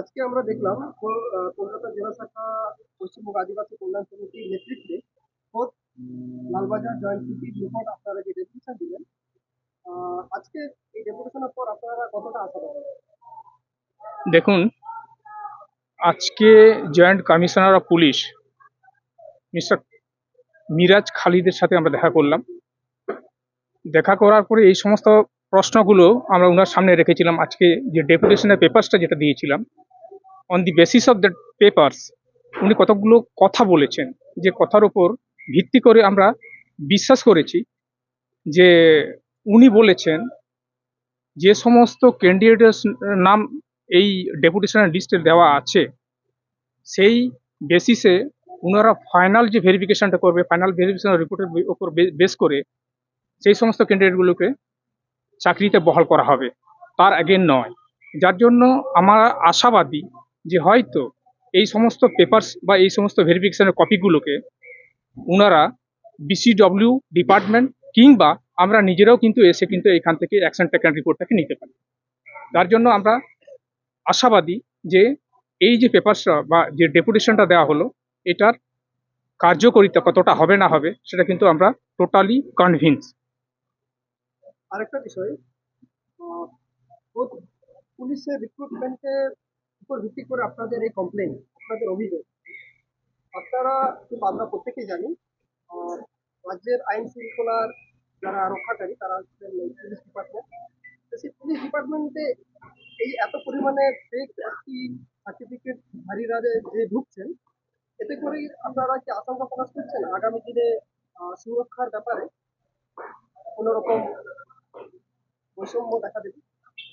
আজকে আমরা দেখলাম কলকাতা জেলা শাখা পশ্চিমবঙ্গ আদিবাসী কল্যাণ সমিতির নেতৃত্বে লালবাজার জয়েন্ট সিটির নিকট আপনারা যে ডেপুটেশন দিলেন আজকে এই ডেপুটেশনের পর আপনারা কতটা আশাবাদী দেখুন, আজকে joint commissioner of police mister Miraj খালিদের সাথে আমরা দেখা করলাম। দেখা করার পরে এই সমস্ত প্রশ্নগুলো আমরা ওনার সামনে রেখেছিলাম। আজকে যে ডেপুটেশনের পেপারসটা যেটা দিয়েছিলাম on the basis of that papers উনি কতগুলো কথা বলেছেন, যে কথার উপর ভিত্তি করে আমরা বিশ্বাস করেছি যে উনি বলেছেন যে সমস্ত ক্যান্ডিডেটের নাম এই ডেপুটেশনের লিস্টে দেওয়া আছে, সেই বেসিসে ওনারা ফাইনাল যে ভেরিফিকেশনটা করবে ফাইনাল ভেরিফিকেশন রিপোর্টের উপর বেস করে সেই সমস্ত ক্যান্ডিডেটগুলোকে চাকরিতে বহাল করা হবে। তার আগে নয়। যার জন্য আমরা আশাবাদী যে হয়তো এই সমস্ত পেপারস বা এই সমস্ত ভেরিফিকেশনের কপিগুলোকে ওনারা বিসিডব্লিউ ডিপার্টমেন্ট কিংবা আমরা নিজেরাও কিন্তু এসে কিন্তু এখান থেকে অ্যাকশন টেকেন রিপোর্টটাকে নিতে পারি। তার জন্য আমরা আশাবাদী যে এই যে পেপারসটা বা যে ডেপুটেশনটা দেওয়া হলো, এটার কার্যকরিতা কতটা হবে না হবে সেটা কিন্তু আমরা টোটালি কনভিন্স আরেকটা বিষয় পুলিশের রিক্রুটমেন্টের উপর ভিত্তি করে আপনাদের এই কমপ্লেন আপনাদের অভিযোগ। আপনারা কিংবা আমরা প্রত্যেকেই জানি রাজ্যের আইন শৃঙ্খলার যারা রক্ষাকারী, তারা হচ্ছেন পুলিশ ডিপার্টমেন্ট সেই পুলিশ ডিপার্টমেন্টে এই এত পরিমাণে ফেক একটি সার্টিফিকেট ধারীরা যে ঢুকছেন, এতে করে আপনারা কি আশঙ্কা প্রকাশ করছেন? আগামী দিনে সুরক্ষার ব্যাপারে কোনো রকম বৈষম্য দেখা দেবে?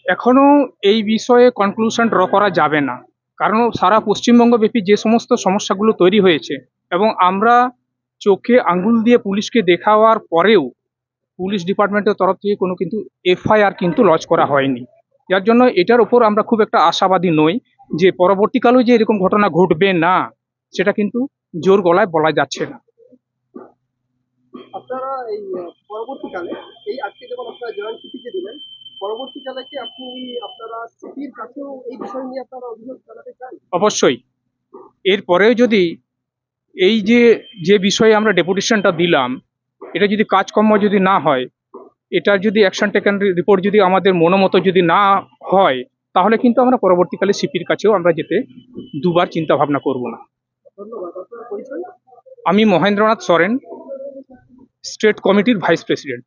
এখনও এই বিষয়ে কনক্লুশন ড্র করা যাবে না। কারণ সারা পশ্চিমবঙ্গব্যাপী যে সমস্ত সমস্যাগুলো তৈরি হয়েছে এবং আমরা চোখে আঙ্গুল দিয়ে পুলিশকে দেখাওয়ার পরেও পুলিশ ডিপার্টমেন্টের তরফ থেকে কোনো কিন্তু এফআইআর কিন্তু লঞ্চ করা হয়নি। যার জন্য এটার উপর আমরা খুব একটা আশাবাদী নই যে পরবর্তীকালেও যে এরকম ঘটনা ঘটবে না, সেটা কিন্তু জোর গলায় বলা যাচ্ছে না। আপনারা এই পরবর্তীকালে এই আজকে যেমন আপনারা জয়েন্ট দিলেন পরবর্তীকালে কি আপনি আপনারা সিটির কাছেও এই বিষয় নিয়ে আপনারা অভিযোগ জানাতে চান? অবশ্যই। এরপরেও যদি এই যে যে বিষয়ে আমরা ডেপুটেশনটা দিলাম এটা যদি কাজকর্ম যদি না হয় এটার যদি অ্যাকশন টেকেন রিপোর্ট যদি আমাদের মনোমতো যদি না হয় তাহলে কিন্তু আমরা পরবর্তীকালে সিপির কাছেও আমরা যেতে দুবার চিন্তা ভাবনা করব না। আমি মহেন্দ্রনাথ সরেন স্টেট কমিটির ভাইস প্রেসিডেন্ট